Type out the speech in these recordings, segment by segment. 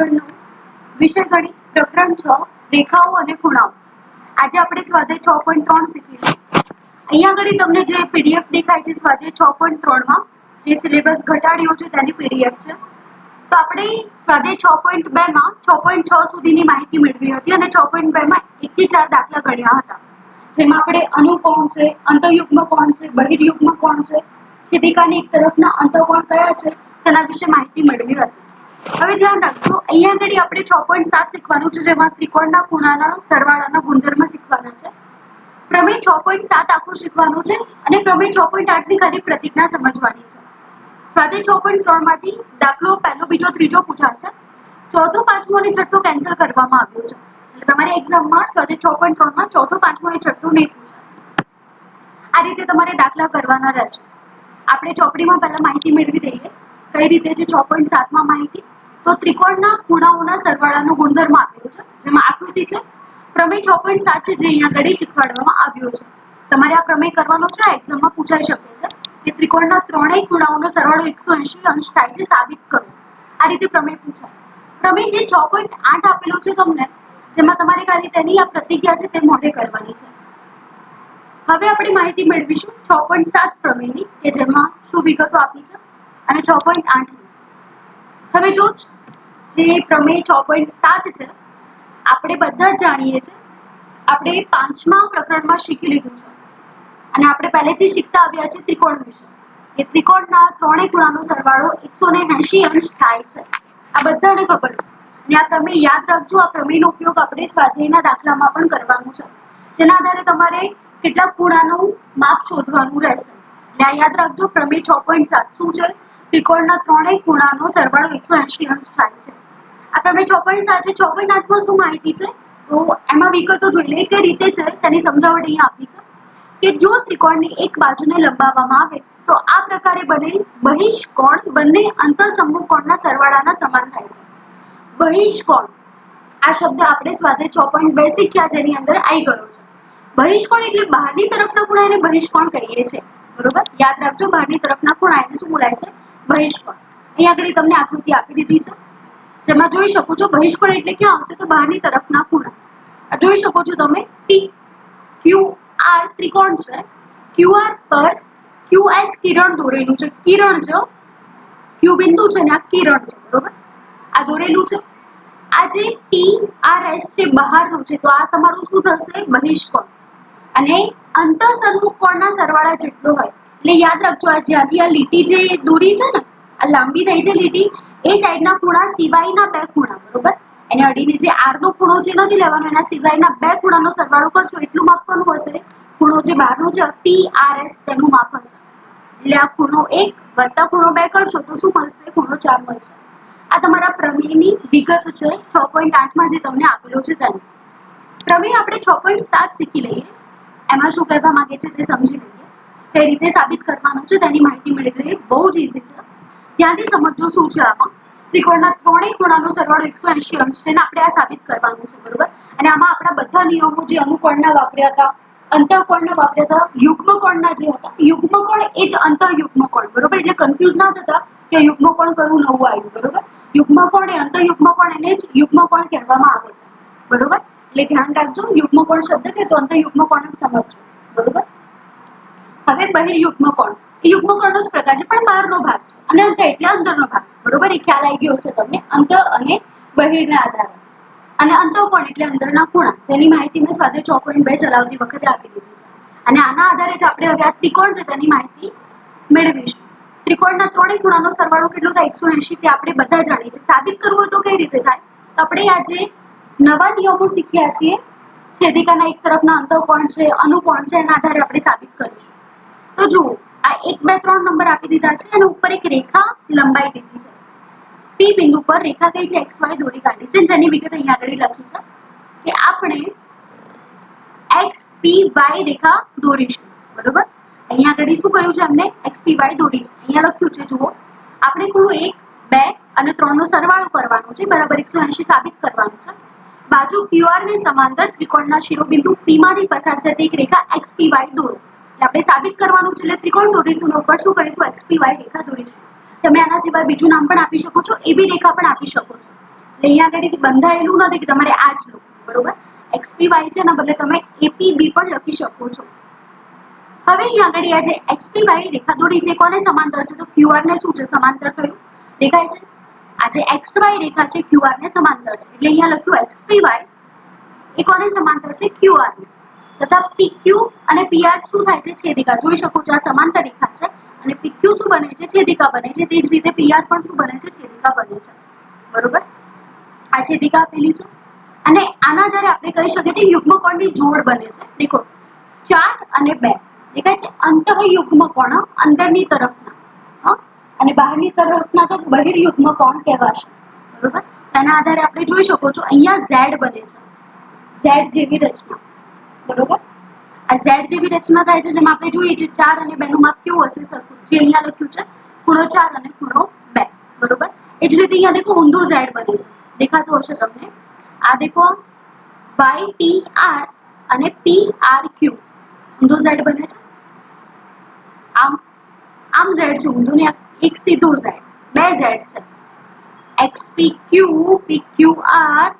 ધોરણ નવ વિષય ગણિત પ્રકરણ છ, રેખાઓ અને ખૂણાઓ. આજે આપણે સ્વાધ્યાય છ પોઈન્ટ ત્રણ શીખીશું. અહીંયા આગળ તમને જે પીડીએફ દેખાય છે સ્વાધ્યાય છ પોઈન્ટ ત્રણમાં જે સિલેબસ ઘટાડ્યો છે તેની પીડીએફ છે. તો આપણે સ્વાધ્યાય છ પોઈન્ટ બેમાં છ પોઈન્ટ છ સુધીની માહિતી મેળવી હતી અને છ પોઈન્ટ બેમાં એકથી ચાર દાખલા ગણ્યા હતા. જેમાં આપણે અનુકોણ છે, અંતયુગ્મ કોણ છે, બહિર્યુગ્મ કોણ છે છેદિકાની એક તરફના અંતકોણ કયા છે, તેના વિશે માહિતી મેળવી હતી. હવે ધ્યાન રાખજો, અહીંયા આગળ આપણે છ પોઈન્ટ સાત શીખવાનું છે, જેમાં ત્રિકોણના ખૂણાના, સરવાળાના ગુણધર્મ શીખવાના છે. પ્રમેય છ પોઈન્ટ સાત આખું શીખવાનું છે અને પ્રમેય છ પોઈન્ટ આઠની ખાલી પ્રતિજ્ઞા સમજવાની છે. સ્વાધ્યાય છ પોઈન્ટ ત્રણમાંથી દાખલો પહેલો, બીજો, ત્રીજો પૂછાશે. ચોથો, પાંચમો અને છઠ્ઠો કેન્સલ કરવામાં આવ્યો છે. એટલે તમારી એક્ઝામમાં સ્વાધ્યાય છ પોઈન્ટ ત્રણમાં ચોથો, પાંચમો અને છઠ્ઠું નહીં પૂછાય આ રીતે તમારે દાખલા કરવાના રહેશે. આપણે ચોપડીમાં પહેલા માહિતી મેળવી દઈએ. કઈ રીતે છે છ પોઈન્ટ સાતમાં માહિતી? તો ત્રિકોણના ખૂણાઓના સરવાળાનો ગુણધર્મ આપેલો છે, જેમાં આકૃતિ છે. પ્રમેય છ પોઈન્ટ સાત છે, જે અહીંયા ઘડી શીખવાડવામાં આવ્યો છે. તમારે આ પ્રમેય કરવાનો છે, આ એક્ઝામમાં પૂછાઈ શકે છે કે ત્રિકોણના ત્રણેય ખૂણાઓનો સરવાળો એકસો એંશી અંશ થાય છે, સાબિત કરો. આ રીતે પ્રમેય પૂછાય. પ્રમેય જે છ પોઈન્ટ આઠ આપેલો છે તમને, જેમાં તમારે ખાલી તેની આ પ્રતિજ્ઞા છે તે મોઢે કરવાની છે. હવે આપણે માહિતી મેળવીશું છ પોઈન્ટ સાત પ્રમેયની, કે જેમાં શું વિગતો આપી છે અને છ પોઈન્ટ આઠ હવે જો જે પ્રમેય છ પોઈન્ટ સાત છે, આપણે બધા જ જાણીએ છીએ, આપણે પાંચમા પ્રકરણમાં શીખી લીધું છે. અને આપણે પહેલેથી શીખતા આવ્યા છે ત્રિકોણ વિશે. એ ત્રિકોણના ત્રણેય ખૂણાનો સરવાળો એકસો ને એંશી અંશ થાય છે. આ બધાને ખબર છે. અને આ પ્રમેય યાદ રાખજો, આ પ્રમેયનો ઉપયોગ આપણે સ્વાધ્યાયના દાખલામાં પણ કરવાનું છે. જેના આધારે તમારે કેટલાક ખૂણાનું માપ શોધવાનું રહેશે. એટલે આ યાદ રાખજો, પ્રમેય છ પોઈન્ટ સાત શું છે? ત્રિકોણના ત્રણેય ખૂણાનો સરવાળો એકસો એંશી અંશ થાય છે. આ હવે ચોપડી સાથે ચોપડી નાટમાં શું માહિતી છે? તો એમાં વિગતો જોઈ લે, કઈ રીતે છે તેની સમજાવટ અહીંયા આપી છે કે જો ત્રિકોણની એક બાજુને લંબાવવામાં આવે, તો આ પ્રકારે બનેલ બહિષ્કોણ બંને અંતઃસમૂહ કોણના સરવાળાના સમાન થાય છે. બહિષ્કોણ આ શબ્દ આપણે સ્વાદે છ પોઈન્ટ બે શીખ્યા જેની અંદર આવી ગયો છે. બહિષ્કોણ એટલે બહારની તરફના ખૂણા એને બહિષ્કોણ કહીએ છીએ બરોબર? યાદ રાખજો, બહારની તરફના ખૂણા એને શું બોલાય છે? બહિષ્કોણ અહીંયા આગળ તમને આકૃતિ આપી દીધી છે. જેમાં જોઈ શકો છો બહિષ્કોણ એટલે ક્યાં આવશે તો બહારની તરફના ખૂણા. જોઈ શકો છો તમે ટી ક્યુ આર ત્રિકોણ છે. ક્યુ આર પર ક્યુ એસ કિરણ દોરેલું છે. કિરણ છે ક્યુ બિંદુ છે ને આ કિરણ છે, બરોબર? આ દોરેલું છે. આ જે ટી આર એસ છે બહારનું છે, તો આ તમારું શું થશે? બહિષ્કોણ અને અંતઃસમૂહ કોણના સરવાળા જેટલો હોય. એટલે યાદ રાખજો આ જ્યાંથી આ લીટી જે દોરી છે ને, આ લાંબી થઈ છે લીટી, એ સાઈડના ખૂણા સિવાયના બે ખૂણા, બરોબર? એને અડીને જે આર નો ખૂણો છે નથી લેવાનો, એના સિવાયના બે ખૂણાનો સરવાળો કરશો, એટલું માપવાનું હશે. ખૂણો જે બહારનો છે પી આર એસ તેનું માપ હશે. એટલે આ ખૂણો એક વત્તા ખૂણો બે કરશો, તો શું મળશે? ખૂણો ચાર મળશે. આ તમારા પ્રમેયની વિગત છે, છ પોઈન્ટ આઠમાં જે તમને આપેલો છે તેની. પ્રમેય આપણે છ પોઈન્ટ સાત શીખી લઈએ. એમાં શું કહેવા માંગે છે તે સમજી લઈએ. કઈ રીતે સાબિત કરવાનું છે, તેની માહિતી મેળવી ગઈ બહુ જ ઈઝી છે. ત્યાંથી સમજો શું છે આમાં. ત્રિકોણના ત્રણેય ખૂણાનો સરવાળો એકસો એંશી અંશ છે ને આપણે આ સાબિત કરવાનું છે, બરોબર? અને આમાં આપણા બધા નિયમો જે અનુકોણના વાપર્યા હતા, અંતઃકોણના વાપર્યા હતા, યુગ્મકોણના જે હતા, યુગ્મકોણ એ જ અંતઃયુગ્મકોણ, બરોબર? એટલે કન્ફ્યુઝ ના થતા કે યુગ્મકોણ કરવું નવું આવ્યું, બરોબર? યુગ્મકોણ એ અંતઃયુગ્મકોણ એને જ યુગ્મકોણ કહેવામાં આવે છે, બરોબર? એટલે ધ્યાન રાખજો, યુગ્મકોણ શબ્દ કે તો અંતઃયુગ્મકોણ સમજજો, બરોબર? હવે બહિર્યુગ્મકોણ એ યુગ્મકોણનો જ પ્રકાર છે, પણ બહારનો ભાગ છે. અને અંત એટલે અંદરનો ભાગ. બરોબર? એ ખ્યાલ આવી ગયો હશે તમને? અંત અને બહિરના આધારે. અને અંતઃકોણ એટલે અંદરના ખૂણા. જેની માહિતી મેં સ્વાધ્યાય છ પોઈન્ટ બે ચલાવતી વખતે આપી દીધી છે. અને આના આધારે જ આપણે હવે આ ત્રિકોણ છે, તેની માહિતી મેળવીશું. ત્રિકોણના ત્રણેય ખૂણાનો સરવાળો કેટલો થાય? એકસો એંશી, તે આપણે બધા જાણીએ છીએ. સાબિત કરવું હોય તો કઈ રીતે થાય? તો આપણે આજે નવા નિયમો શીખ્યા છીએ. છેદિકાના એક તરફના અંતઃકોણ છે અનુકોણ છે, એના આધારે આપણે સાબિત કરીશું. તો જુઓ આ એક બે ત્રણ નંબર આપી દીધા છે અને ઉપર એક રેખા લંબાઈ દીધી છે. પી બિંદુ પર રેખા કઈ છે? એક્સ વાય દોરી કાઢી છે. જેની વિગત અહીંયા આગળ લખી છે કે આપણે એક્સ પી વાય રેખા દોરીશું. બરોબર? અહીંયા આગળ શું કર્યું છે અમને? એક્સ પી વાય દોરી છે. અહીંયા લખ્યું છે, જુઓ. આપણે ખૂણો એક, બે અને ત્રણ નો સરવાળો કરવાનો છે. બરાબર એકસો એંશી સાબિત કરવાનું છે. બાજુ ક્યુઆર ને સમાંતર ત્રિકોણના શિરોબિંદુ પી માંથી પસાર થતી એક રેખા એક્સ પી વાય દોરો. આપણે સાબિત કરવાનું છે એટલે ત્રિકોણ દોરીશું ઉપર શું કરીશું? એક્સ પી વાય રેખા દોરીશું. તમે આના સિવાય બીજું નામ પણ આપી શકો છો એવી રેખા પણ આપી શકો છો. એટલે અહીંયા આગળ બંધાયેલું નથી કે તમારે આ જ લખવું, બરોબર? એક્સપી વાય છે એના બદલે તમે એપી બી પણ લખી શકો છો. હવે અહીંયા આગળ આ જે એક્સપી વાય રેખા દોરી છે કોને સમાંતર છે? તો ક્યુઆર ને શું છે? સમાંતર થયું. દેખાય છે? આ જે એક્સ વાય રેખા છે ક્યુઆર ને સમાંતર છે. એટલે અહીંયા લખ્યું એક્સપી વાય એ કોને સમાંતર છે? ક્યુઆર ને. તથા પીક્યુ અને પીઆર શું થાય છે? છેદિકા. જોઈ શકો છો આ સમાંતર રેખા છે અને PQ શું બને છે? છેદિકા બને છે. તે જ રીતે પીઆર પણ શું બને છે? છેદિકા બને છે. બરોબર? આ છેદિકા આપેલી છે. અને આના આધારે આપણે કહી શકીએ છીએ યુગ્મકોણની જોડ બને છે. દેખો, ચાર અને બે. દેખાય છે? અંતઃ યુગ્મકોણ અંદરની તરફના. અને બહારની તરફના તો બહિર્યુગ્મકોણ કહેવાશે. બરોબર? તેના આધારે આપણે જોઈ શકો છો. અહીંયા ઝેડ બને છે. ઝેડ જેવી રચના. બરોબર? આ ઝેડ જેવી રચના થાય છે જેમાં આપણે જોઈએ છીએ ચાર અને બે નું માપ કેવું હશે સરખું જે અહીંયા લખ્યું છે, ખૂણો ચાર અને ખૂણો બે, બરોબર? એ જ રીતે અહીંયા દેખો ઊંધો ઝેડ બને છે. દેખાતો હશે તમને? આ દેખો વાય ટી આર અને પી આર ક્યુ ઊંધો ઝેડ બને છે? આમ આમ ઝેડ છે ઊંધો ને એક સીધો ઝેડ બે ઝેડ છે. X P Q P Q R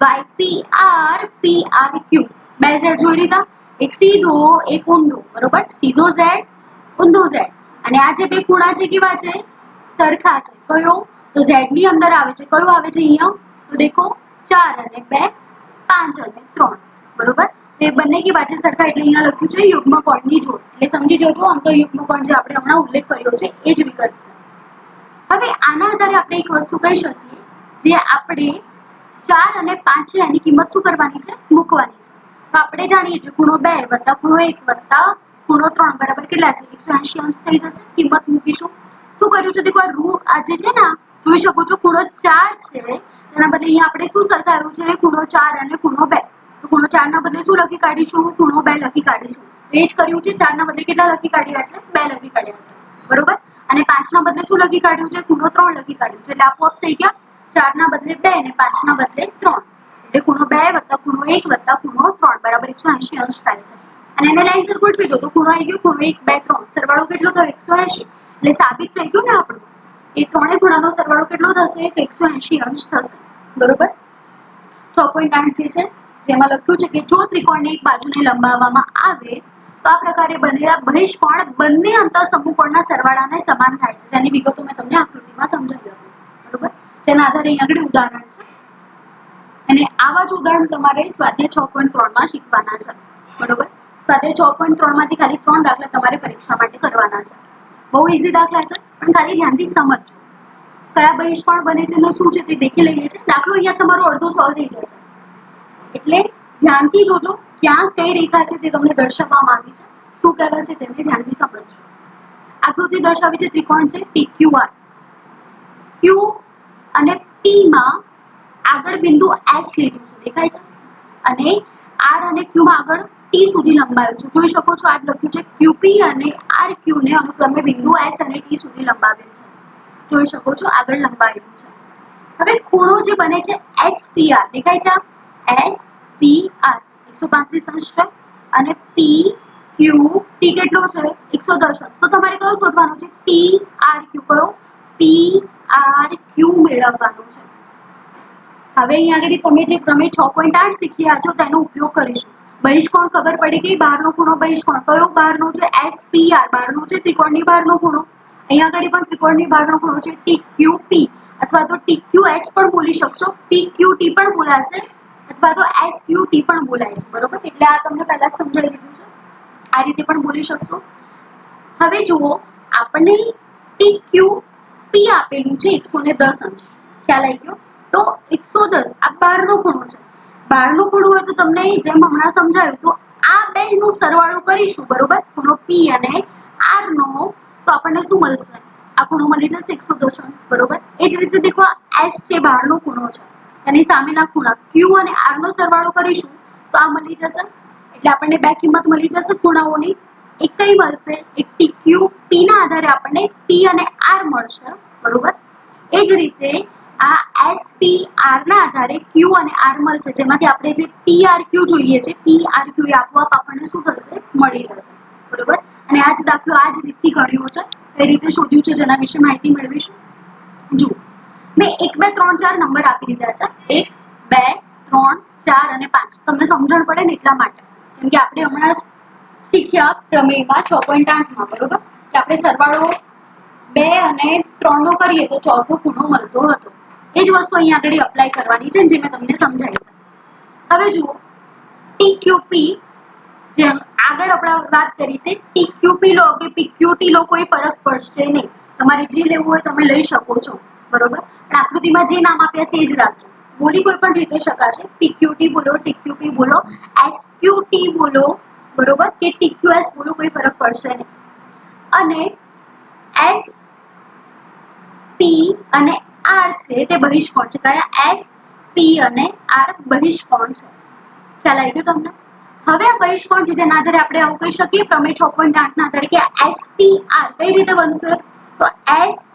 Y P R P R Q બે ઝેડ જોઈ લીધા. એક સીધો, એક ઊંધો બરોબર? સીધો ઝેડ ઊંધો ઝેડ. અને આ જે બે ખૂણા છે કેવા છે? સરખા છે. કયો? તો ઝેડની અંદર આવે છે. કયો આવે છે અહીંયા? તો દેખો, ચાર અને બે, પાંચ અને ત્રણ. બરોબર? તો એ બંને કેવા છે? સરખા. એટલે અહીંયા લખ્યું છે યુગ્મ કોણની જોડ. એટલે સમજી જજો અંતર યુગ્મ કોણ જે આપણે હમણાં ઉલ્લેખ કર્યો છે, એ જ વિગત છે. હવે આના આધારે આપણે એક વસ્તુ કહી શકીએ, જે આપણે ચાર અને પાંચ છે, એની કિંમત શું કરવાની છે? મૂકવાની છે. તો આપણે જાણીએ છીએ ખૂણો બે વત્તા ખૂણો એક વત્તા ખૂણો ત્રણ. બરાબર કેટલા છે? એકસો એંશી અંશ થઈ જશે. કિંમત મૂકીશું. શું કર્યું છે? દેખો રૂટ આ છે ને, જોઈ શકો છો, ખૂણો ચાર છે. તેના બદલે અહીંયા આપણે શું સરખાવ્યું છે? ખૂણો ચાર અને ખૂણો બે. તો ખૂણો ચાર ના બદલે શું લખી કાઢીશું? ખૂણો બે લખી કાઢીશું. એ જ કર્યું છે. ચાર ના બદલે કેટલા લખી કાઢ્યા છે? બે લખી કાઢ્યા છે. બરોબર? અને પાંચ ના બદલે શું લખી કાઢ્યું છે? ખૂણો ત્રણ લખી કાઢ્યું છે. એટલે આપોઆપ થઈ ગયા. ચાર ના બદલે બે અને પાંચ ના બદલે ત્રણ. એટલે ખૂણો બે વત્તા ખૂણો એક વત્તા ખૂણો ત્રણ, બરાબર એકસો એંશી અંશ થાય છે. અને એને લાઈન સર ગોઠવી દો તો ખૂણો આવી ગયો ખૂણો એક, બે, ત્રણ. સરવાળો કેટલો થયો? એકસો એંશી. એટલે સાબિત થઈ ગયું ને આપણું? એ ત્રણેય ખૂણાનો સરવાળો કેટલો થશે? એકસો એંશી અંશ થશે. બરોબર? છ પોઈન્ટ આઠ જે છે, જેમાં લખ્યું છે કે જો ત્રિકોણને એક બાજુને લંબાવવામાં આવે, તો આ પ્રકારે બનેલા બહિષ્કોણ બંને અંતર સમૂહકોણના સરવાળાને સમાન થાય છે. જેની વિગતો મેં તમને આકૃતિમાં સમજાવી હતી. બરોબર? જેના આધારે અહીં આગળ ઉદાહરણ છે. અને આવા જ ઉદાહરણ તમારે સ્વાધ્યાય છ પોઈન્ટ ત્રણમાં શીખવાના છે. બરોબર? સ્વાધ્યાય છ પોઈન્ટ ત્રણમાંથી ખાલી ત્રણ દાખલા તમારે પરીક્ષા માટે કરવાના છે. બહુ ઇઝી દાખલા છે, પણ ખાલી ધ્યાનથી સમજજો. કયા બહિષ્કોણ બને છે અને શું છે તે દેખી લઈએ છે દાખલો અહીંયા તમારો અડધો સોલ્વ થઈ જશે. એટલે ધ્યાનથી જોજો ક્યાં કઈ રેખા છે તે તમને દર્શાવવામાં આવી છે. શું કહેવાય છે તેને ધ્યાનથી સમજજો. આકૃતિ દર્શાવે છે ત્રિકોણ છે પી ક્યુ આર ક્યુ અને ટી માં આગળ બિંદુ એસ લીધું છે, દેખાય છે? અને આર અને ક્યુમાં આગળ ટી સુધી લંબાવ્યું છે. જોઈ શકો છો, આ લખ્યું છે ક્યુપી અને આર ક્યુને અનુક્રમે બિંદુ એસ અને ટી સુધી લંબાવેલ છે. જોઈ શકો છો, આગળ લંબાવ્યું છે. હવે ખૂણો જે બને છે એસ પી આર દેખાય છે એસ પી આર એકસો પાંત્રીસ અંશ છે. અને પી ક્યુ ટી કેટલો છે? એકસો દસ અંશ. તો તમારે કયો શોધવાનો છે? ટી આર ક્યુ કયો ટી આર ક્યુ મેળવવાનો છે. હવે અહીંયા આગળ તમે જે ક્રમે છ પોઈન્ટ આઠ શીખ્યા છો તેનો ઉપયોગ કરીશું. બહિષ્કોણ ખબર પડી ગઈ? બહારનો ખૂણો બહિષ્કોણ કયો બહારનો છે? એસ પી બહારનો છે? ત્રિકોણની બહારનો ખૂણો. અહીંયા આગળ પણ ત્રિકોણની બહારનો ખૂણો છે. ટી પી અથવા તો ટી એસ પણ બોલી શકશો. પી ક્યુ ટી પણ બોલાશે. અથવા તો એસ ક્યુ ટી પણ બોલાય છે. બરોબર? એટલે આ તમને પહેલા જ સમજાવી દીધું છે. આ રીતે પણ બોલી શકશો. હવે જુઓ, આપણને ટી પી આપેલું છે એકસો ને દસ અંશ. ખ્યાલ આવી ગયો? તો એકસો દસ. આ બારનો ખૂણો છે. બારનો ખૂણો હોય તો તમને જેમ હમણાં સમજાવ્યું તો આ બે નું સરવાળો કરીશું, બરોબર? ખૂણો પી અને આર નો તો આપણને શું મળશે? આ ખૂણો મળી જશે એકસો દસ અંશ બરોબર? એ જ રીતે દેખો એસ છે બહારનો ખૂણો છે. એની સામેના ખૂણા ક્યુ અને આર નો સરવાળો કરીશું તો આ મળી જશે. એટલે આપણને બે કિંમત મળી જશે ખૂણાઓની. એક કઈ મળશે? એક ટી ક્યુ પી ના આધારે આપણને ટી અને આર મળશે, બરોબર? એ જ રીતે આ એસ પી આર ના આધારે ક્યુ અને આર મળશે. જેમાંથી આપણે જે પી આર ક્યુ જોઈએ છે પી આર ક્યુ એ આપોઆપ આપણને શું થશે? મળી જશે. બરોબર? અને આ જ દાખલો આ જ રીતથી ગણ્યો છે. કઈ રીતે શોધ્યું છે જેના વિશે માહિતી મેળવીશું? જુઓ. મેં એક, બે, ત્રણ, ચાર નંબર આપી દીધા છે. એક, બે, ત્રણ, ચાર અને પાંચ. તમને સમજણ પડે ને એટલા માટે. કેમ કે આપણે હમણાં શીખ્યા પ્રમેયમાં છ પોઈન્ટ આઠમાં, બરોબર? કે આપણે સરવાળો બે અને ત્રણનો કરીએ તો ચોથો ખૂણો મળતો હતો. એ જ વસ્તુ અહીંયા આગળ અપ્લાય કરવાની છે, જે મેં તમને સમજાવી છે. હવે જુઓ ટીક્યુપી જે આગળ આપણે વાત કરી છે ટીક્યુપી લો કે પીક્યુટી લો કોઈ ફરક પડશે નહીં. તમારે જે લેવું હોય તમે લઈ શકો છો, બરોબર? પણ આકૃતિમાં જે નામ આપ્યા છે એ જ રાખજો. બોલી કોઈ પણ રીતે શકાશે. પીક્યુટી બોલો ટીક્યુપી બોલો એસક્યુટી બોલો, બરોબર? કે ટીક્યુએસ એસ બોલો કોઈ ફરક પડશે નહીં. અને એસ પી અને આર છે તે બહિષ્કોણ છે. કયા? એસ, પી અને આર બહિષ્કોણ છે. ખ્યાલ આવી ગયો તમને? હવે આ બહિષ્કોણ છે, જેના આધારે આપણે આવું કહી શકીએ. પ્રમેય છ પોઈન્ટ આઠના આધારે કે એસ, પી, આર કઈ રીતે બનશે? તો એસ,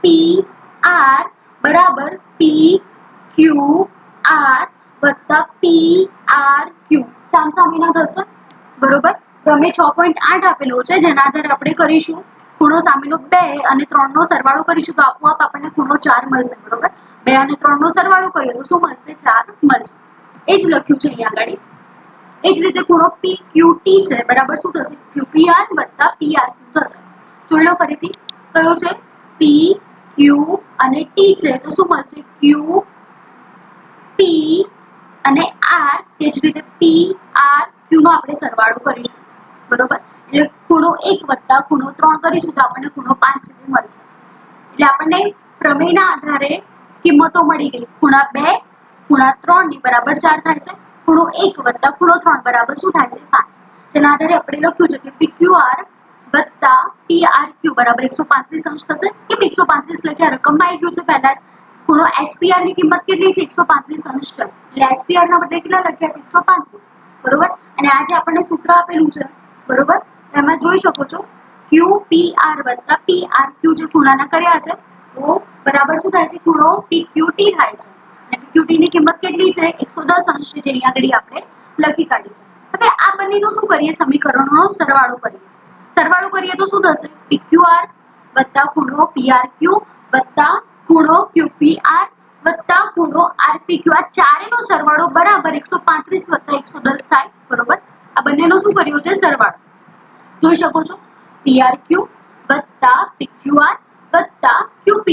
પી, આર બરાબર પી, ક્યુ, આર વત્તા પી, આર, ક્યુ. સામસામીના થશે. બરોબર? પ્રમેય છ પોઈન્ટ આઠ આપેલો છે, જેના આધારે આપણે કરીશું. ખૂણો સામેનો બે અને ત્રણનો સરવાળો કરીશું તો આપોઆપ આપણને ખૂણો ચાર મળશે, બરોબર? બે અને ત્રણનો સરવાળો કરીએ તો શું મળશે? ચાર મળશે. એ જ લખ્યું છે અહીંયા આગળ. એ જ રીતે ખૂણો પી ક્યુ ટી છે, બરાબર શું થશે? ક્યુ પી આર વત્તા પી આર ક્યુ થશે. જોઈ લો ફરીથી. કયો છે? પી ક્યુ અને ટી છે, તો શું મળશે? ક્યુ પી અને આર તે જ રીતે પી આર ક્યુ નો આપણે સરવાળો કરીશું. બરોબર? એટલે ખૂણો એક વત્તા ખૂણો ત્રણ કરીશું તો આપણને ખૂણો પાંચ સુધી મળશે. એટલે આપણને પ્રમેયના આધારે કિંમતો મળી ગઈ. ખૂણા બે, ખૂણા ત્રણની બરાબર ચાર થાય છે. ખૂણો એક વત્તા ખૂણો ત્રણ બરાબર શું થાય છે? પાંચ. જેના આધારે આપણે લખ્યું છે કે પીક્યુઆર વત્તા ક્યુ બરાબર એકસો પાંત્રીસ અંશ થશે. કેમ એકસો પાંત્રીસ લખ્યા? રકમમાં આવી ગયું છે પહેલા જ. ખૂણો એસપીઆરની કિંમત કેટલી છે? એકસો પાંત્રીસ અંશ છે. એટલે એસપીઆર ના બદલે કેટલા લખ્યા છે? એકસો પાંત્રીસ. બરોબર? અને આજે આપણને સૂત્ર આપેલું છે. બરોબર? એમાં જોઈ શકો છો. ક્યુ પી આર વત્તા પી આર ક્યુ જે ખૂણાના કર્યા છે, તો બરાબર શું થાય છે? ખૂણો પી ક્યુ ટી થાય છે. અને પી ક્યુ ટી ની કિંમત કેટલી છે? એકસો દસ અંશ છે જેની આગળ આપણે લખી કાઢી છે. હવે આ બંનેનું શું કરીએ? સમીકરણોનો સરવાળો કરીએ. સરવાળો કરીએ તો શું થશે? પી ક્યુ આર વત્તા ખૂણો પી આર ક્યુ વત્તા ખૂણો ક્યુ પી આર વત્તા ખૂણો આર પી ક્યુ આ ચારેનો સરવાળો બરાબર એકસો પાંત્રીસ વત્તા એકસો દસ થાય. બરોબર? આ બંનેનો શું કર્યું છે? સરવાળો. જોઈ શકો છો? ક્યુ વત્તા આર વત્તા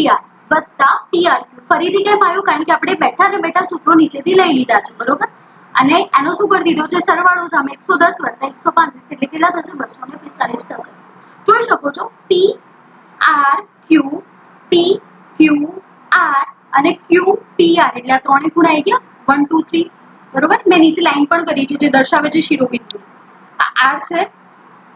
આર વત્તા ક્યુ ફરીથી કેમ આવ્યું? કારણ કે આપણે બેઠા ને બેઠા સૂત્રો નીચેથી લઈ લીધા છે, બરોબર? અને એનો શું કરી દીધો છે? સરવાળો સામે એકસો દસ વત્તા એકસો પાંત્રીસ એટલે કેટલા થશે? બસો ને પિસ્તાલીસ થશે. જોઈ શકો છો? P R Q P Q R અને ક્યુ પી આર એટલે આ ત્રણે ખૂણા આવી ગયા. વન ટુ થ્રી બરોબર? મેં નીચે લાઈન પણ કરી છે, જે દર્શાવે છે શિરોબિંદુ આ આર છે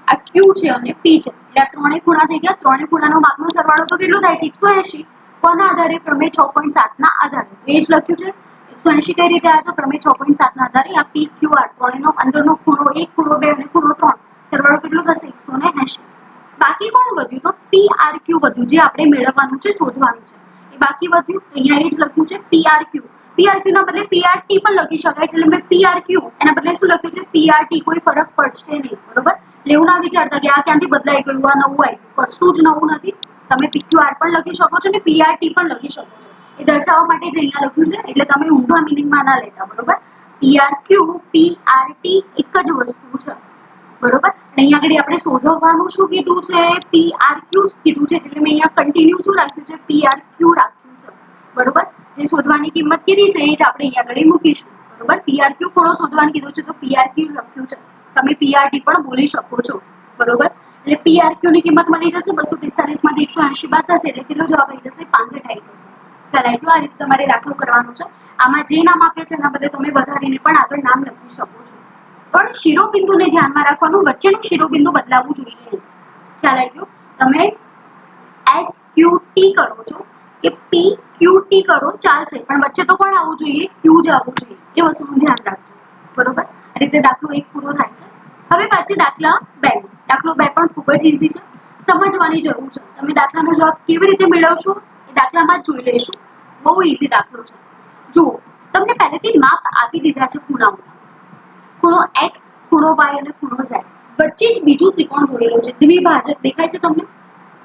આ ક્યુ છે અને પી છે. એટલે આ ત્રણેય ખૂણા થઈ ગયા. ત્રણેય ખૂણાનો માપનો સરવાળો તો કેટલો થાય? છે એકસો એંશી. કોના આધારે? પ્રમેય છ પોઈન્ટ સાતના આધારે. તો એ જ લખ્યું છે. એકસો એંશી કઈ રીતે આવ્યો તો પ્રમેય છ પોઈન્ટ સાતના આધારે આ પી, ક્યુ, આર ત્રણેયનો અંદરનો ખૂણો એક, ખૂણો બે અને ખૂણો ત્રણ. સરવાળો કેટલો થશે? એકસો ને એંશી. બાકી કોણ વધ્યું? તો પી, આર, ક્યુ વધ્યું. જે આપણે મેળવવાનું છે, શોધવાનું છે. એ બાકી વધ્યું? અહીંયા એ જ લખ્યું છે, P, R, Q. P, R, Q ના બદલે પી, આર, ટી પણ લખી શકાય. એટલે મેં પી ક્યુ. એના બદલે શું લખ્યું છે? P, R, T. કોઈ ફરક પડશે નહીં. બરોબર? એવું ના વિચારતા કે આ ક્યાંથી બદલાઈ ગયું. આ નવું આવ્યું કશું જ નવું નથી. તમે પીક્યુઆર પણ લખી શકો છો ને પીઆરટી પણ લખી શકો છો. એ દર્શાવવા માટે જે અહીંયા લખ્યું છે, એટલે તમે ઊંધા મિનિંગમાં ના લેતા, બરોબર? પીઆરક્યુ પીઆરટી એક જ વસ્તુ છે. બરોબર? અને અહીંયા આગળ આપણે શોધવાનું શું કીધું છે? પીઆરક્યુ ક્યુ કીધું છે? એટલે મેં અહીંયા કન્ટિન્યુ શું રાખ્યું છે? પીઆરક્યુ ક્યુ રાખ્યું છે. બરોબર? જે શોધવાની કિંમત કીધી છે, એ જ આપણે અહીંયા આગળ મૂકીશું. બરોબર? પીઆરક્યુ આર ક્યુ ખૂણો શોધવાનું કીધું છે? તો પીઆરક્યુ ક્યુ લખ્યું છે. તમે પીઆરટી પણ બોલી શકો છો, બરોબર? એટલે પીઆરક્યુ ક્યુ ની કિંમત મળી જશે, બસો પિસ્તાલીસમાંથી એકસો એંશી બાદ થશે, એટલે કેટલો જવાબ આવી જશે, પાંસઠ આવી જશે. ખ્યાલ ગયો? આ રીતે તમારે દાખલો કરવાનો છે. આમાં જે નામ આપે છે, એના બદલે તમે વધારીને પણ આગળ નામ લખી શકો છો. પણ શિરોબિંદુને ધ્યાનમાં રાખવાનું, વચ્ચેનું શિરોબિંદુ બદલાવવું જોઈએ નહીં. ખ્યાલ આવી ગયો? તમે એસ ક્યુ ટી કરો છો, કે પી ક્યુ ટી કરો, ચાલશે. પણ વચ્ચે તો પણ આવવું જોઈએ? ક્યુ જ આવવું જોઈએ. એ વસ્તુનું ધ્યાન રાખજો. બરોબર? આ રીતે દાખલો એક પૂરો થાય છે. હવે પાછી દાખલા બે. દાખલો બે પણ ખૂબ જ ઇઝી છે. સમજવાની જરૂર છે. તમે દાખલાનો જવાબ કેવી રીતે મેળવશો એ દાખલામાં જોઈ લઈશું. બહુ ઇઝી દાખલો છે. જુઓ, તમને પહેલેથી માપ આપી દીધા છે ખૂણાઓના. ખૂણો એક્સ ખૂણો વાય અને ખૂણો ઝેડ વચ્ચે જ બીજું ત્રિકોણ દોરેલો છે. દ્વિભાજક દેખાય છે તમને?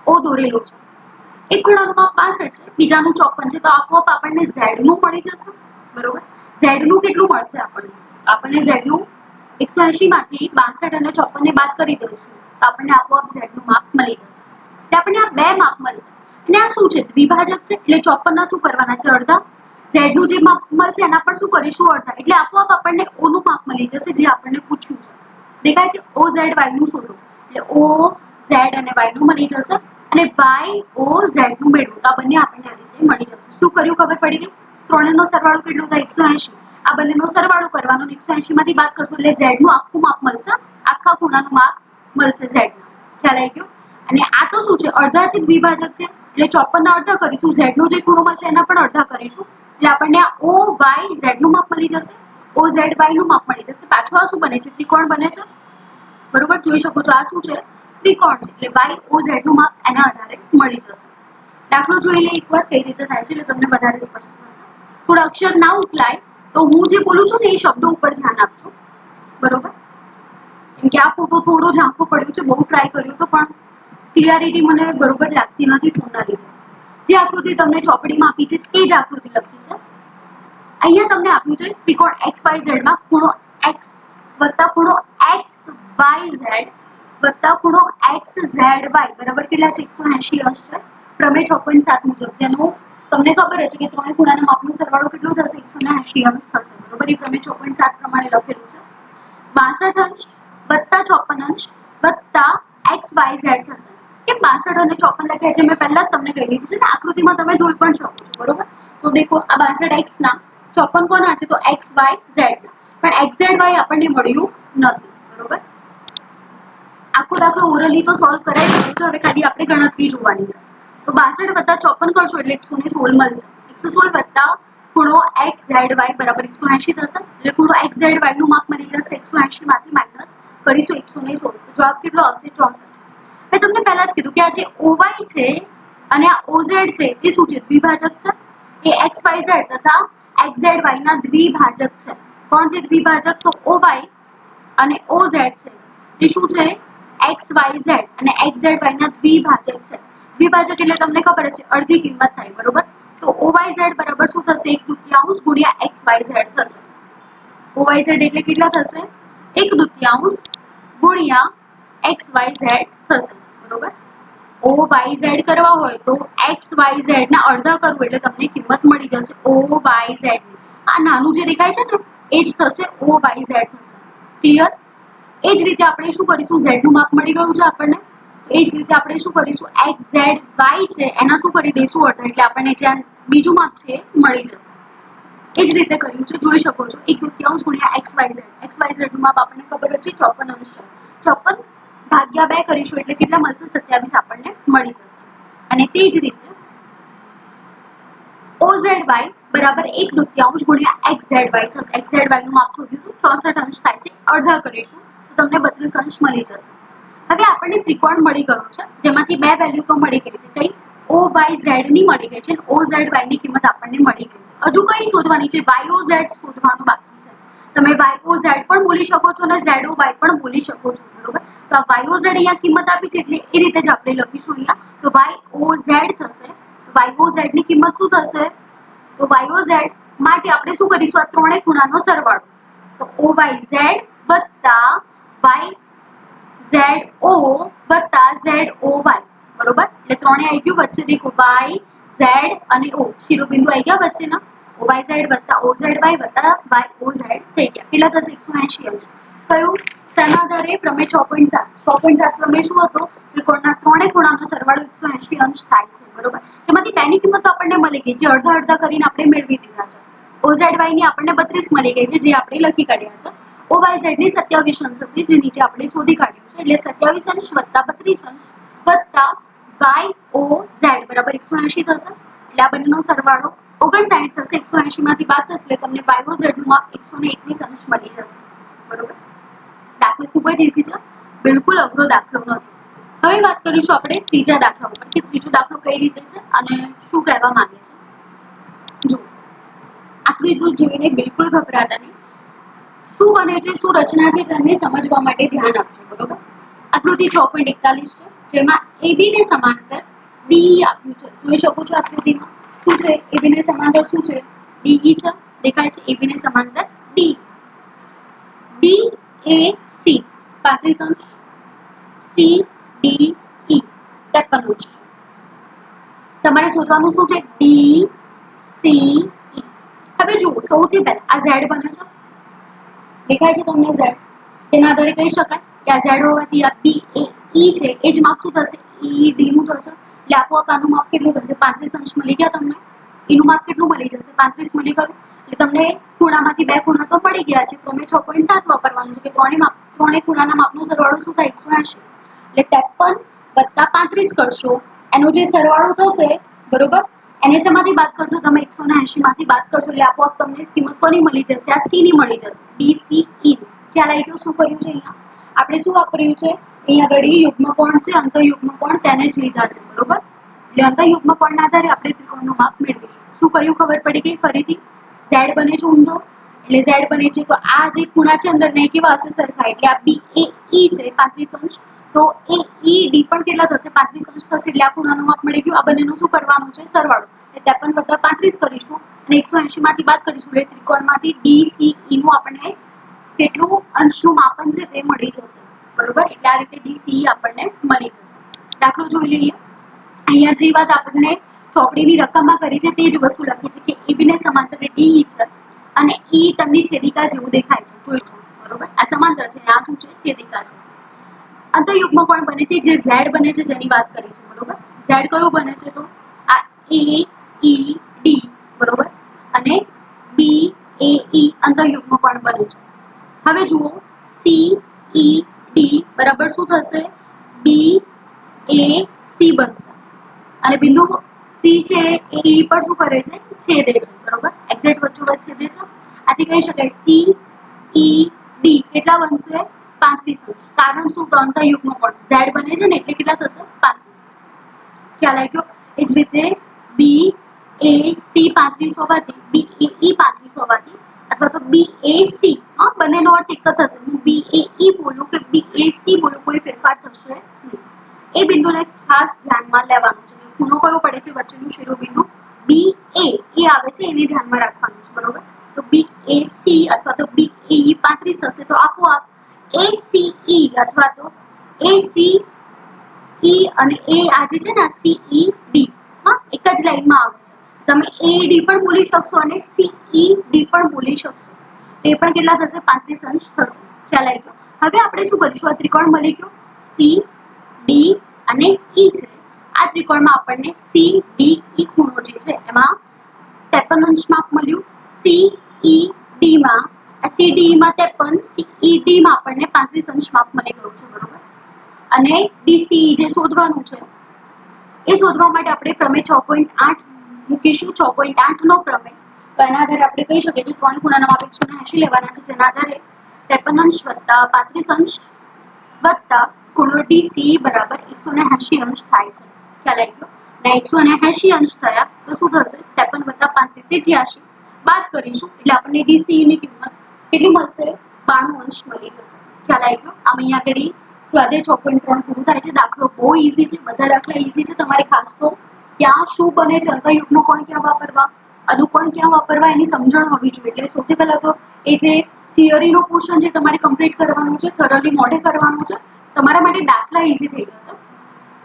ઓ દોરેલો છે. એક ખૂણાનું માપ પાસઠ છે. બીજાનું ચોપન છે. તો આપોઆપ આપણને ઝેડનું મળી જશે. બરોબર? ઝેડનું કેટલું મળશે આપણને? આપણને ઝેડનું એકસો એંશીમાંથી બાસઠ અને ચોપન ને બાદ કરી દઈશું તો આપણને આપોઆપ ઝેડનું માપ મળી જશે. એટલે આપણને આ બે માપ મળશે. અને આ શું છે? દ્વિભાજક છે? એટલે ચોપન ના શું કરવાના છે અડધા? ઝેડનું જે માપ મળશે, એના પર શું કરીશું અડધા? એટલે આપોઆપ આપણને ઓ નું માપ મળી જશે, જે આપણને પૂછ્યું છે. દેખાય છે? ઓ ઝેડ વાયનું શોધો. એટલે ઓ ઝેડ અને વાયનું મળી જશે અને વાય ઓ ઝેડનું મેળવું. તો આ બંને આપણને આ રીતે મળી જશે. શું કર્યું ખબર પડી ગઈ? ત્રણેયનો સરવાળો કેટલો થાય? એકસો એંશી. આ બંનેનો સરવાળો કરવાનો એકસો એંશી માંથી બાદ કરશો એટલે ઝેડનું આખું માપ મળશે. આખા ખૂણાનું માપ મળશે ઝેડનું ખ્યાલ આવી ગયો? અને આ તો શું છે? અડધા છે દ્વિભાજક છે. એટલે ચોપન ના અડધા કરીશું. ઝેડ નો જે ખૂણો મળશે એના પણ અડધા કરીશું. એટલે આપણને આ ઓ વાય ઝેડનું માપ મળી જશે. ઓ ઝેડ વાયનું માપ મળી જશે. પાછું આ શું બને છે? ત્રિકોણ બને છે? બરોબર? જોઈ શકો છો આ શું છે? ત્રિકોણ છે. એટલે વાય ઓ ઝેડનું માપ એના આધારે મળી જશે. દાખલો જોઈ લે એકવાર. કઈ રીતે થાય છે? એટલે તમને વધારે સ્પષ્ટ થશે. થોડા અક્ષર ના ઉકલાય તો હું જે બોલું છું ને એ શબ્દો ઉપર ધ્યાન આપજો. બરોબર? કેમ કે આ ફોટો થોડો ઝાંખો પડ્યો છે, બહુ ટ્રાય કર્યો તો પણ ક્લિયરિટી મને બરોબર લાગતી નથી ફોનના લીધે જે આકૃતિ તમને ચોપડીમાં આપી છે તે જ આકૃતિ લખી છે. અહીંયા તમને આપ્યું છે ત્રિકોણ એક્સ વાય ઝેડમાં ખૂણો એક્સ વત્તા ખૂણો એક્સ વાય ઝેડ વત્તા ખૂણો એક્સ ઝેડ વાય બરાબર કેટલા છે? એકસો એંશી અંશ છે. પ્રમેય ચોપન સાત મુજબ. જેનું તમને ખબર જ છે કે ત્રણ ખૂણાના માપનો સરવાળો કેટલો થશે? એકસો ને એંશી અંશ થશે, બરોબર? એ તમે છ સાત પ્રમાણે લખેલું છે. બાસઠ અંશ વત્તા ચોપન અંશ વત્તા એક્સ વાય ઝેડ થશે. કે બાસઠ અને ચોપન લખ્યા છે? મેં પહેલા જ તમને કહી દીધું છે ને, આકૃતિમાં તમે જોઈ પણ શકો છો, બરોબર? તો દેખો, આ બાસઠ એક્સ ના, ચોપન કોના છે? તો એક્સ વાય ઝેડ ના. પણ એક્સ ઝેડ વાય આપણને મળ્યું નથી, બરોબર? આખો દાખલો ઓરલી તો સોલ્વ કરાવી દીધો છે હવે ખાલી આપણે ગણતરી જોવાની છે. તો બાસઠ વત્તા ચોપન કરશો એટલે એકસો ને સોળ મળશે. એકસો સોળ વત્તા ખૂણો એક્સ ઝેડ વાય બરાબર એકસો એંશી થશે. એટલે ખૂણો એક્સ ઝેડ વાયનું માપ મળી જશે. એકસો એંશીમાંથી માઇનસ કરીશું એકસો ને સોળ. તો જવાબ કેટલો આવશે? ચોસઠ. મેં તમને પહેલા જ કીધું કે આ જે ઓવાય છે અને આ ઓઝેડ છે એ શું છે? દ્વિભાજક છે? એ એક્સ વાય ઝેડ તથા એક્સ ઝેડ વાય ના દ્વિભાજક છે. કોણ છે દ્વિભાજક? તો ઓવાય અને ઓઝેડ છે. એ શું છે? એક્સ વાય ઝેડ અને એક્સ ઝેડ વાય ના દ્વિભાજક છે. દ્વિભાજક એટલે તમને ખબર છે, અડધી કિંમત થાય, બરોબર? તો ઓવાય ઝેડ બરાબર શું થશે? એક દુત્યાંશ ગુણ્યા એક્સ વાય ઝેડ થશે. ઓવાય ઝેડ એટલે કેટલા થશે? એક દુત્યાંશ ગુણ્યા એક્સ વાય ઝેડ થશે, બરોબર? ઓ વાય ઝેડ કરવા હોય તો એક્સ વાય ઝેડ ના અડધા કરવું એટલે તમને કિંમત મળી જશે ઓ વાય ઝેડ આ નાનું જે દેખાય છે ને, એ જ થશે ઓ વાય ઝેડ થશે. ક્લિયર એ જ રીતે આપણે શું કરીશું? ઝેડનું માપ મળી ગયું છે આપણને? એ જ રીતે આપણે શું કરીશું? એક્સ ઝેડ વાય છે, એના શું કરી દઈશું અડધા એટલે આપણને જ્યાં બીજું માપ છે મળી જશે. એ જ રીતે કર્યું છે, જોઈ શકો છો. એક દુત્યાંશ ગુણ્યા X Y Z X Y ઝેડનું માપ આપણને ખબર જ છે, ચોપન અંશ છે. ચોપન ભાગ્યા બે કરીશું એટલે કેટલા મળશે? સત્યાવીસ આપણને મળી જશે. અને તે જ રીતે ઓઝેડ વાય બરાબર એક દુત્યાંશ ગુણ્યા એક્સ ઝેડ વાય થશે. એક્સ ઝેડ વાયનું માપ શોધ્યું હતું. ચોસઠ અંશ થાય છે. અડધા કરીશું. તો તમને બત્રીસ અંશ મળી જશે. હવે આપણને ત્રિકોણ મળી ગયો છે, જેમાંથી બે વેલ્યુ પણ મળી ગઈ છે. કઈ? ઓ વાય ઝેડની મળી ગઈ છે ઓ ઝેડ વાયની કિંમત આપણને મળી ગઈ છે. હજુ કઈ શોધવાની છે? વાય ઓ ઝેડ શોધવાનું બાકી છે. તમે વાય ઓ ઝેડ પણ બોલી શકો છો અને ઝેડ ઓ વાય પણ બોલી શકો છો, બરોબર? તો આ વાય ઓ ઝેડ અહીંયા કિંમત આપી છે, એટલે એ રીતે જ આપણે લખીશું અહીંયા. તો વાય ઓ ઝેડ થશે. વાય ઓ ઝેડની કિંમત શું થશે? તો વાય ઓ ઝેડ માટે આપણે શું કરીશું? આ ત્રણેય ખૂણાનો સરવાળો. તો ઓ વાય ઝેડ વત્તા વાય ઝેડ ઓ વત્તા ઝેડ ઓ વાય. બરોબર? એટલે ત્રણે આવી ગયું, વચ્ચે દેખો, વાય, ઝેડ અને ઓ. શિરોબિંદુ આવી ગયા વચ્ચેના? ઓ વાય ઝેડ વત્તા ઓ ઝેડ વાય વત્તા વાય ઓ ઝેડ થઈ ગયા. કેટલા થશે એકસો એંશી આવશે. કયું તેના આધારે પ્રમેય છ પોઈન્ટ સાત. છ પોઈન્ટ સાત પ્રમેય શું હતો? ત્રિકોણના ત્રણે ખૂણાનો સરવાળો એકસો એંશી અંશ થાય છે. બરોબર? જેમાંથી તેની કિંમત આપણને મળી ગઈ. જે અડધા અડધા કરીને આપણે મેળવી દીધા છે. ઓ ઝેડ વાયની આપણને બત્રીસ મળી ગઈ છે, જે આપણે લખી કાઢ્યા છે. ઓ વાય ઝેડની સત્યાવીસ અંશ હતી, જે નીચે આપણે શોધી કાઢ્યું છે. એટલે સત્યાવીસ અંશ વત્તા બત્રીસ અંશ વત્તા વાય ઓ ઝેડ બરાબર એકસો એંશી થશે. એટલે આ બંનેનો સરવાળો ઓગણસાઠ થશે, એકસો એંશી માંથી બાદ થશે, એટલે તમને વાય ઓ ઝેડનું માપ એકસો ને એકવીસ અંશ મળી જશે. બરોબર? દાખલો ખૂબ જ ઈઝી છે. બિલકુલ અઘરો દાખલો નથી. હવે વાત કરીશું આપણે ત્રીજા દાખલા ઉપર, કે ત્રીજો દાખલો કઈ રીતે છે અને શું કહેવા માંગે છે. જો આકૃતિ જોઈને બિલકુલ ગભરાતા નહીં. શું બને છે, શું રચના છે તેને સમજવા માટે ધ્યાન આપજો, બરોબર? આકૃતિ છ પોઈન્ટ એકતાલીસ છે, જેમાં એબી ને સમાંતર ડી આપ્યું છે. જોઈ શકો છો આકૃતિમાં? શું છે? એબી ને સમાંતર શું છે? ડીઈ છે. દેખાય છે એબી ને સમાંતર ડી ડી એ સી પાંત્રીસ અંશ સી ડી ઈ ત્રેપન અંશ તમારે શોધવાનું શું છે? ડી સી ઈ હવે જુઓ, સૌથી પહેલા આ ઝેડ બને છે. દેખાય છે તમને ઝેડ જેના આધારે કહી શકાય કે આ ઝેડ હોવાથી આ બી એ ઈ છે, એ જ માપ શું થશે? ઈ ડીનું થશે? એટલે આપોઆપ આનું માપ કેટલું થશે? પાંત્રીસ અંશ મળી ગયા તમને? એનું માપ કેટલું મળી જશે? પાંત્રીસ મળી ગયું? એટલે તમને ખૂણામાંથી બે ખૂણા તો પડી ગયા છે તમે છ પોઈન્ટ સાત વાપરવાનું છે, કે ત્રણે માપ, ત્રણે ખૂણાના માપનો સરવાળો શું થાય? એકસો એંશી. એટલે ત્રેપન વત્તા પાંત્રીસ કરશો, એનો જે સરવાળો થશે, બરોબર? એને વાત કરશો? તમે એકસો ને એંશી વાત કરશો એટલે આપોઆપ તમને કિંમત કોની મળી જશે? આ સી ની મળી જશે. ડી સી ઈ ખ્યાલ આવી ગયો શું કર્યું છે અહીંયા? આપણે શું વાપર્યું છે? અહીંયા આગળ યુગ્મ કોણ છે? અંતયુગ્મ કોણ તેને જ લીધા છે, બરોબર? એટલે અંતયુગ્મ કોણના આધારે આપણે ત્રિકોણનું માપ મેળવીશું. શું કર્યું ખબર પડી ગઈ? ફરીથી ઝેડ બને છે ઊંધો એટલે ઝેડ બને છે. તો આ જે ખૂણા છે અંદર ને કેવા હશે સરખા? એટલે આ બી એ ઈ છે, પાંત્રીસ અંશ તો એ ઈ ડી પણ કેટલા થશે? પાંત્રીસ અંશ થશે એટલે આ ખૂણાનું મળી ગયું. આ બંનેનું શું કરવાનું છે? સરવાળો. એટલે પણ બધા પાંત્રીસ કરીશું અને એકસો એંશી માંથી બાદ કરીશું. એટલે ત્રિકોણમાંથી ડી, સી નું આપણને કેટલું અંશનું માપન છે તે મળી જશે. બરોબર? એટલે આ રીતે ડી આપણને મળી જશે. દાખલો જોઈ લઈએ. અહીંયા જે વાત આપણને ચોપડીની રકમમાં કરી છે તે જ વસ્તુ લખી છે કે એબી ને સમાંતર ડી છે અને ઈ તમને છેદિકા જેવું દેખાય છે. જોઈશું બરોબર? આ સમાંતર છે. આ શું છે? છેદિકા છે. અંતયુગ્મ કોણ બને છે? જે ઝેડ બને છે જેની વાત કરી છે, બરોબર? ઝેડ કયો બને છે તો? આ એ, ઈ, ડી, બરોબર? અને બી, એ, ઈ અંતયુગ્મ કોણ બને છે? હવે જુઓ, સી, ઈ, ડી, બરાબર શું થશે? બી, એ, સી બનશે. અને બિંદુ સી છે એ ઈ પર શું કરે છે? છેદે છે, બરોબર? એક્ઝેક્ટ વચ્ચે વચ્ચે છેદે છે. આથી કહી શકાય, સી, ઈ, ડી કેટલા બનશે? પાંત્રીસ અંશ કારણ શું? તો અંતયુગ્મ કોણ? ઝેડ બને છે ને, એટલે કેટલા થશે? પાંત્રીસ. ખ્યાલ આવી ગયો એ જ રીતે બી એ સી પાંત્રીસ હોવાથી બી એ ઈ પાંત્રીસ હોવાથી, અથવા તો બી એ સી હા, બંનેનો અર્થ એક જ થશે. હું બી એ ઈ બોલું કે બી એ સી બોલું, કોઈ ફેરફાર થશે નહીં. એ બિંદુને ખાસ ધ્યાનમાં લેવાનું છે. ખૂણો કયો પડે છે? વચ્ચેનું શિરોબિંદુ બી એ એ આવે છે, એને ધ્યાનમાં રાખવાનું છે, બરોબર? તો બી એ સી અથવા તો બી એ ઈ પાંત્રીસ થશે. તો આપોઆપ એ સી ઈ અથવા તો એ સી ઈ અને એ આજે છે ને સીઈ ડી હા, એક જ લાઈનમાં આવે છે. તમે એ ડી પણ બોલી શકશો અને સીઈ ડી પણ બોલી શકશો. તે પણ કેટલા થશે? પાંત્રીસ અંશ થશે. ખ્યાલ આવી ગયો હવે આપણે શું કરીશું? આ ત્રિકોણ મળી ગયો. સી ડી અને ઈ છે. આ ત્રિકોણમાં આપણને સી ડી ઈ ખૂણો જે છે, એમાં ત્રેપન અંશ માપ મળ્યું સી ઈ ડી માં તે પણ માં ત્રેપન સી ઈ ડી માં આપણને પાંત્રીસ અંશ માપ મળી ગયું છે, બરોબર? અને ડીસી જે શોધવાનું છે, એ શોધવા માટે આપણે પ્રમેય છ પોઈન્ટ આઠ મૂકીશું. છ પોઈન્ટ આઠ નો પ્રમેય. તો એના આધારે આપણે કહી શકીએ કે ત્રણ ખૂણાના માપ એકસો ને એંશી લેવાના છે. જેના આધારે ત્રેપન અંશ વત્તા પાંત્રીસ અંશ વત્તા ખૂણો ડીસી બરાબર એકસો ને એંશી અંશ થાય છે. ખ્યાલ આવી ગયો? ને એકસો ને એંશી અંશ થયા તો શું થશે? ત્રેપન વત્તા પાંત્રીસ અઠ્યાસી બાદ કરીશું, એટલે આપણને ડીસી ની કિંમત કેટલી મળશે? બાણું અંશ મળી જશે. ખ્યાલ આવી ગયો? આમ અહીંયા આગળ સ્વાધ્યાય પોઈન્ટ ત્રણ પૂરું થાય છે. દાખલો બહુ ઈઝી છે. બધા દાખલા ઈઝી છે. તમારે ખાસ તો ક્યાં શું બને છે? કોણ ક્યાં વાપરવા? અનુકોણ ક્યાં વાપરવા? એની સમજણ હોવી જોઈએ. એટલે સૌથી પહેલાં તો એ જે થિયરીનો પોર્શન છે, તમારે કમ્પ્લીટ કરવાનું છે. થરલી મોઢે કરવાનું છે. તમારા માટે દાખલા ઈઝી થઈ જશે.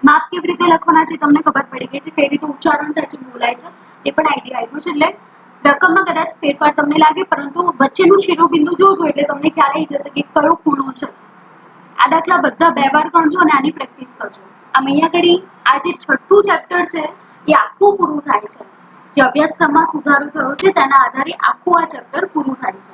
માપ કેવી રીતે લખવાના છે? તમને ખબર પડી ગઈ છે. કઈ રીતે ઉચ્ચારણ થાય છે? બોલાય છે. એ પણ આઈડિયા આવી ગયો છે. એટલે રકમમાં કદાચ ફેરફાર તમને લાગે, પરંતુ વચ્ચેનું શિરોબિંદુ જોજો એટલે તમને ખ્યાલ આવી જશે કે કયો ખૂણો છે. આ દાખલા બધા બે વાર ગણજો અને આની પ્રેક્ટિસ કરજો. આમ અહીંયા ઘડી આ જે છઠ્ઠું ચેપ્ટર છે એ આખું પૂરું થાય છે. જે અભ્યાસક્રમમાં સુધારો થયો છે, તેના આધારે આખું આ ચેપ્ટર પૂરું થાય છે.